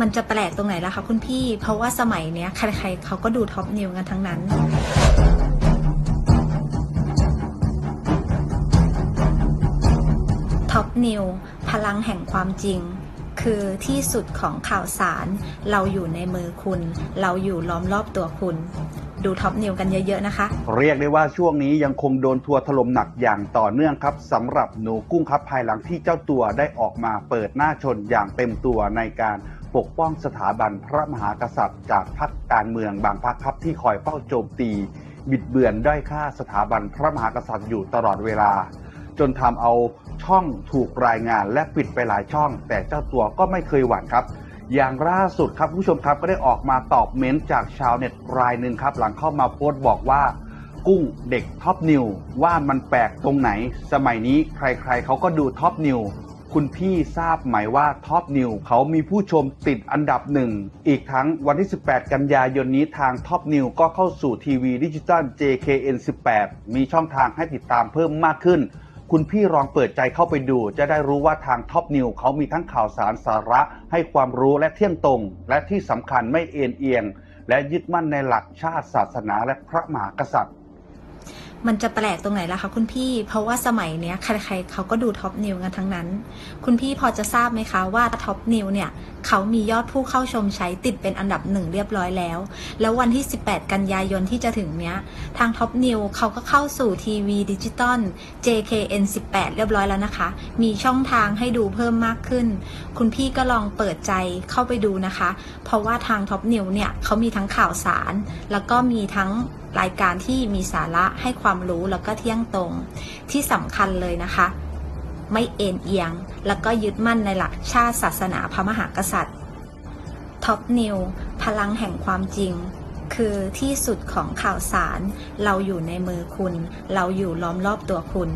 มันจะแปลกตรงไหนล่ะคะคุณพี่ เพราะว่าสมัยเนี้ยใครๆเขาก็ดูท็อปนิวกันทั้งนั้น ท็อปนิวพลังแห่งความจริง คือที่สุดของข่าวสาร เราอยู่ในมือคุณ เราอยู่ล้อมรอบตัวคุณ ดูท็อปนิวกันเยอะ ๆ นะคะ เรียกได้ว่าช่วงนี้ยังคงโดนทัวร์ถล่มหนักอย่างต่อเนื่องครับสำหรับหนูกุ้งครับภายหลังที่เจ้าตัวได้ออกมาเปิดหน้าชนอย่างเต็มตัวในการ ปกป้องสถาบันพระมหากษัตริย์จากพรรคการเมืองบางพรรคครับที่คอยเฝ้าโจมตี บิดเบือนด้อยค่าสถาบันพระมหากษัตริย์อยู่ตลอดเวลา จนทำเอาช่องถูกรายงานและปิดไปหลายช่อง แต่เจ้าตัวก็ไม่เคยหวั่นครับ อย่างล่าสุดครับผู้ชมครับก็ได้ออกมาตอบเม้นต์จากชาวเน็ตรายหนึ่งครับหลังเข้ามาโพสต์บอกว่ากุ้งเด็กท็อปนิวว่ามันแปลกตรงไหน สมัยนี้ใครๆเขาก็ดูท็อปนิว คุณพี่ทราบไหมว่าท็อปนิวเขามีผู้ชมติดอันดับหนึ่ง อีกทั้งวันที่ 18 กันยายนนี้ทางท็อปนิวก็เข้าสู่ทีวีดิจิตอล JKN 18 มีช่องทางให้ติดตามเพิ่มมากขึ้น คุณพี่ลองเปิดใจเข้าไปดู จะได้รู้ว่าทางท็อปนิวเขามีทั้งข่าวสารสาระ ให้ความรู้และเที่ยงตรง และที่สำคัญไม่เอ็นเอียง และยึดมั่นในหลักชาติศาสนาและพระมหากษัตริย์ มันจะแปลกตรงไหนล่ะคะคุณพี่ เพราะว่าสมัยเนี้ยใครๆเขาก็ดูท็อปนิวกันทั้งนั้น คุณพี่พอจะทราบไหมคะว่าท็อปนิวเนี่ยเขามียอดผู้เข้าชมใช้ติดเป็นอันดับหนึ่งเรียบร้อยแล้ว แล้ววันที่ 18 กันยายนที่จะถึงเนี้ย ทางท็อปนิวเขาก็เข้าสู่ทีวีดิจิตอล JKN 18 เรียบร้อยแล้วนะคะ มีช่องทางให้ดูเพิ่มมากขึ้น คุณพี่ก็ลองเปิดใจเข้าไปดูนะคะ เพราะว่าทางท็อปนิวเนี่ยเขามีทั้งข่าวสาร แล้วก็มีทั้งรายการที่มีสาระให้ความความรู้แล้วก็เที่ยงตรง ที่สำคัญเลยนะคะ ไม่เอ็นเอียง แล้วก็ยึดมั่นในหลักชาติศาสนาพระมหากษัตริย์ท็อปนิวพลังแห่งความจริง คือที่สุดของข่าวสาร เราอยู่ในมือคุณ เราอยู่ล้อมรอบตัวคุณ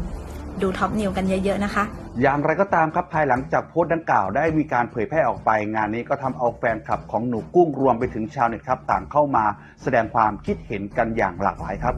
ดูท็อปนิวกันเยอะๆนะคะ อย่างไรก็ตามครับภายหลังจากโพสต์ดังกล่าวได้มีการเผยแพร่ออกไป งานนี้ก็ทำเอาแฟนคลับของหนูกุ้งรวมไปถึงชาวเน็ตครับ ต่างเข้ามาแสดงความคิดเห็นกันอย่างหลากหลายครับ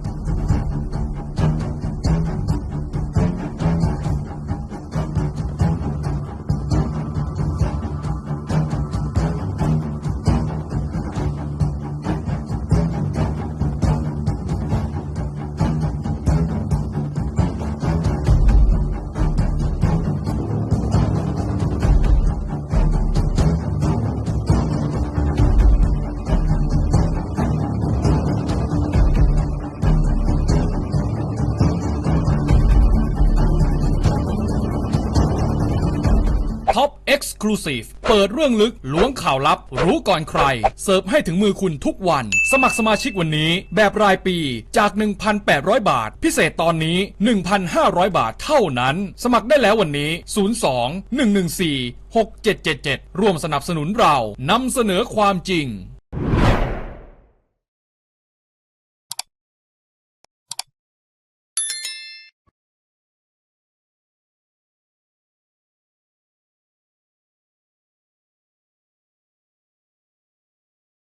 Exclusive เปิดเรื่องลึกล้วงข่าวลับ รู้ก่อนใคร เสิร์ฟให้ถึงมือคุณทุกวัน สมัครสมาชิกวันนี้ แบบรายปีจาก 1,800 บาท พิเศษตอนนี้ 1,500 บาทเท่านั้น สมัครได้แล้ววันนี้ 02 114 6777 ร่วมสนับสนุนเรานำเสนอความจริง